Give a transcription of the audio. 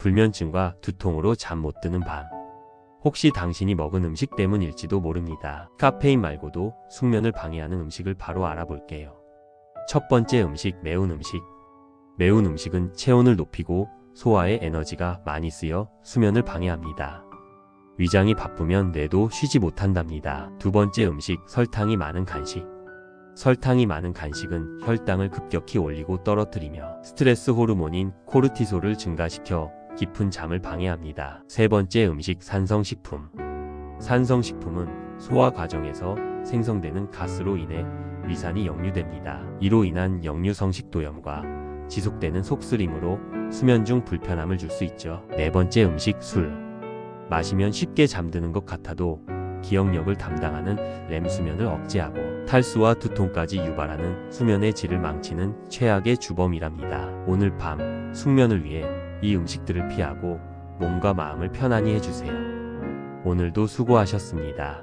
불면증과 두통으로 잠 못 드는 밤. 혹시 당신이 먹은 음식 때문일지도 모릅니다. 카페인 말고도 숙면을 방해하는 음식을 바로 알아볼게요. 첫 번째 음식, 매운 음식. 매운 음식은 체온을 높이고 소화에 에너지가 많이 쓰여 수면을 방해합니다. 위장이 바쁘면 뇌도 쉬지 못한답니다. 두 번째 음식, 설탕이 많은 간식. 설탕이 많은 간식은 혈당을 급격히 올리고 떨어뜨리며 스트레스 호르몬인 코르티솔을 증가시켜 깊은 잠을 방해합니다. 세 번째 음식, 산성식품. 산성식품은 소화 과정에서 생성되는 가스로 인해 위산이 역류됩니다. 이로 인한 역류 성식도염과 지속되는 속쓰림으로 수면 중 불편함을 줄 수 있죠. 네 번째 음식, 술. 마시면 쉽게 잠드는 것 같아도 기억력을 담당하는 렘 수면을 억제하고 탈수와 두통까지 유발하는 수면의 질을 망치는 최악의 주범이랍니다. 오늘 밤 숙면을 위해 이 음식들을 피하고 몸과 마음을 편안히 해주세요. 오늘도 수고하셨습니다.